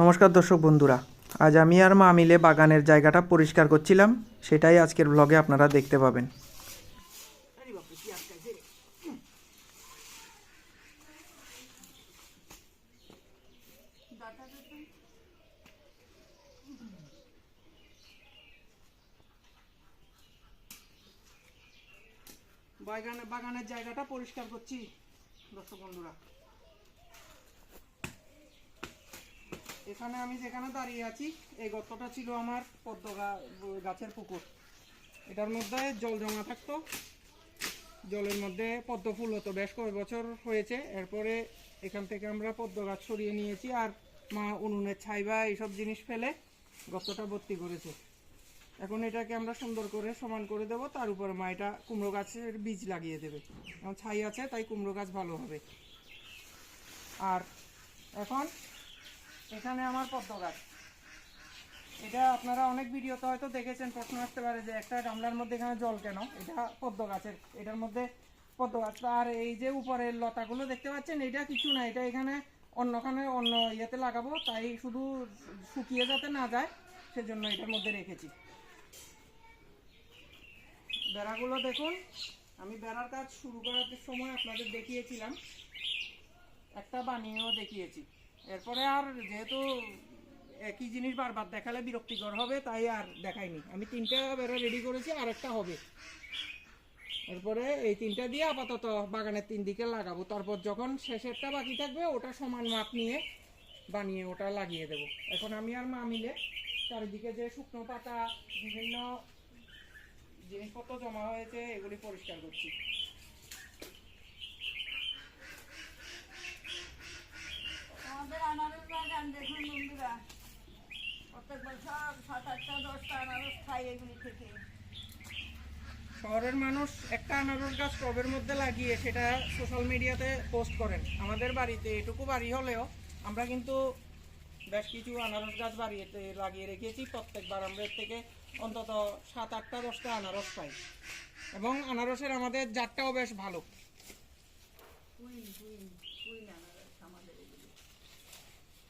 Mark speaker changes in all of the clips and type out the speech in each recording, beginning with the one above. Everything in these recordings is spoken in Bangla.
Speaker 1: নমস্কার দর্শক বন্ধুরা, আজ আমি আর মা মিলে বাগানের জায়গাটা পরিষ্কার করছিলাম, সেটাই আজকের ব্লগে আপনারা দেখতে পাবেন। বাগানে বাগানের জায়গাটা পরিষ্কার করছি, দর্শক বন্ধুরা। এখানে আমি যেখানে দাঁড়িয়ে আছি, এই গর্তটা ছিল আমার পদ্ম গাছের পুকুর। এটার মধ্যে জল জমা থাকতো। জলের মধ্যে পদ্ম ফুল হতো। বেশ কয়েক বছর হয়েছে। এরপরে এখান থেকে আমরা পদ্ম গাছ সরিয়ে নিয়েছি আর মা উনুনের ছাই বা এইসব জিনিস ফেলে গর্তটা ভর্তি করেছে। এখন এটাকে আমরা সুন্দর করে সমান করে দেবো। তার উপরে মা এটা কুমড়ো গাছের বীজ লাগিয়ে দেবে। এখন ছাই আছে, তাই কুমড়ো গাছ ভালো হবে। আর এখন এখানে আমার পদ্ম গাছ। এটা আপনারা অনেক ভিডিওতে হয়তো দেখেছেন, প্রশ্ন আসতে পারে যে একটা গামলার মধ্যে এখানে জল কেন? এটা পদ্ম গাছের, এটার মধ্যে পদ্ম গাছ। আর এই যে উপরের লতাগুলো দেখতে পাচ্ছেন, এটা কিছু না, এটা এখানে অন্যখানে অন্য ইয়েতে লাগাবো, তাই শুধু শুকিয়ে যাতে না যায়, সেজন্য এটার মধ্যে রেখেছি। বেড়াগুলো দেখুন, আমি বেড়ার কাজ শুরু করার সময় আপনাদের দেখিয়েছিলাম, একটা বানিয়েও দেখিয়েছি। এরপরে আর যেহেতু একই জিনিস বারবার দেখালে বিরক্তিকর হবে, তাই আর দেখাইনি। আমি তিনটা বেড়া রেডি করেছি আর একটা হবে। এরপরে এই তিনটা দিয়ে আপাতত বাগানের তিন দিকে লাগাবো। তারপর যখন শেষেরটা বাকি থাকবে, ওটা সমান মাপ নিয়ে বানিয়ে ওটা লাগিয়ে দেব। এখন আমি আর মা মিলে চারিদিকে যে শুকনো পাতা, বিভিন্ন জিনিসপত্র জমা হয়েছে, এগুলি পরিষ্কার করছি
Speaker 2: আমাদের আনারস বাগান দেখুন বন্ধুরা এগুলি থেকে
Speaker 1: শহরের মানুষ একটা আনারস গাছ টবের মধ্যে লাগিয়ে সেটা সোশ্যাল মিডিয়াতে পোস্ট করেন। আমাদের বাড়িতে এটুকু বাড়ি হলেও আমরা কিন্তু বেশ কিছু আনারস গাছ বাড়িতে লাগিয়ে রেখেছি। প্রত্যেকবার আমরা এর থেকে অন্তত সাত আটটা দশটা আনারস পাই। এবং আনারসের আমাদের জাতটাও বেশ ভালো।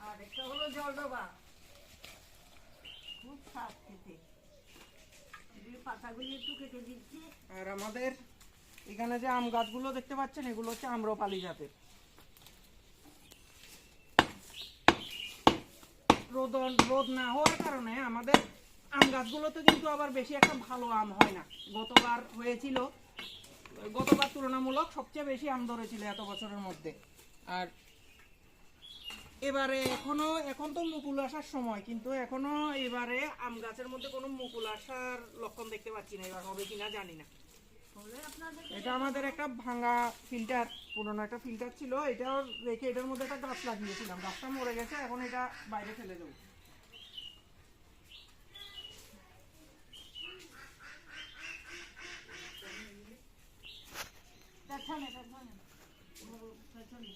Speaker 2: আর একটা হলো জলডোবা। খুব স্বাদ খেতে। পাতাগুলি একটু কেটে দিচ্ছি।
Speaker 1: আর আমাদের এখানে যে আম গাছগুলো দেখতে পাচ্ছেন, এগুলো হচ্ছে আম্রপালি জাতের। রোদ রোদ না হওয়ার কারণে আমাদের আম গাছগুলোতে কিন্তু আবার বেশি একটা ভালো আম হয় না। গতবার হয়েছিল, গতবার তুলনামূলক সবচেয়ে বেশি আম ধরেছিল এত বছরের মধ্যে। আর এবারে এখনও এখন তো মুকুল আসার সময় কিন্তু এখনও এবারে আম গাছের মধ্যে কোনো মুকুল আসার লক্ষণ দেখতে পাচ্ছি না এবার হবে কিনা জানি না। এটা আমাদের একটা ভাঙা ফিল্টার পুরোনো একটা ফিল্টার ছিল এটা রেখে এটার মধ্যে একটা গাছ লাগিয়েছিলাম গাছটা মরে গেছে এখন এটা বাইরে ফেলে দেবো। পেছনে পেছনে।